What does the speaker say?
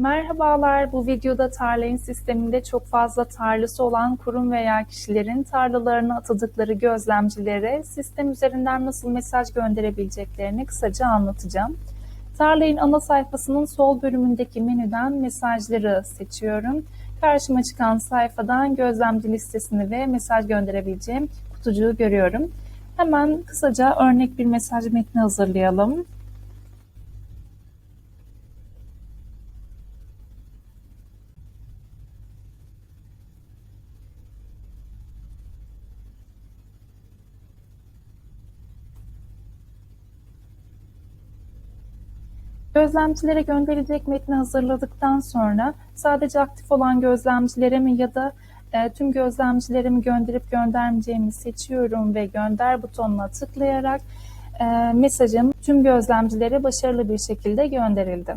Merhabalar, bu videoda Tarlayın sisteminde çok fazla tarlası olan kurum veya kişilerin tarlalarına atadıkları gözlemcilere sistem üzerinden nasıl mesaj gönderebileceklerini kısaca anlatacağım. Tarlayın ana sayfasının sol bölümündeki menüden mesajları seçiyorum. Karşıma çıkan sayfadan gözlemci listesini ve mesaj gönderebileceğim kutucuğu görüyorum. Hemen kısaca örnek bir mesaj metni hazırlayalım. Gözlemcilere gönderilecek metni hazırladıktan sonra sadece aktif olan gözlemcilere mi ya da e, tüm gözlemcilere mi gönderip göndermeyeceğimi seçiyorum ve gönder butonuna tıklayarak e, mesajım tüm gözlemcilere başarılı bir şekilde gönderildi.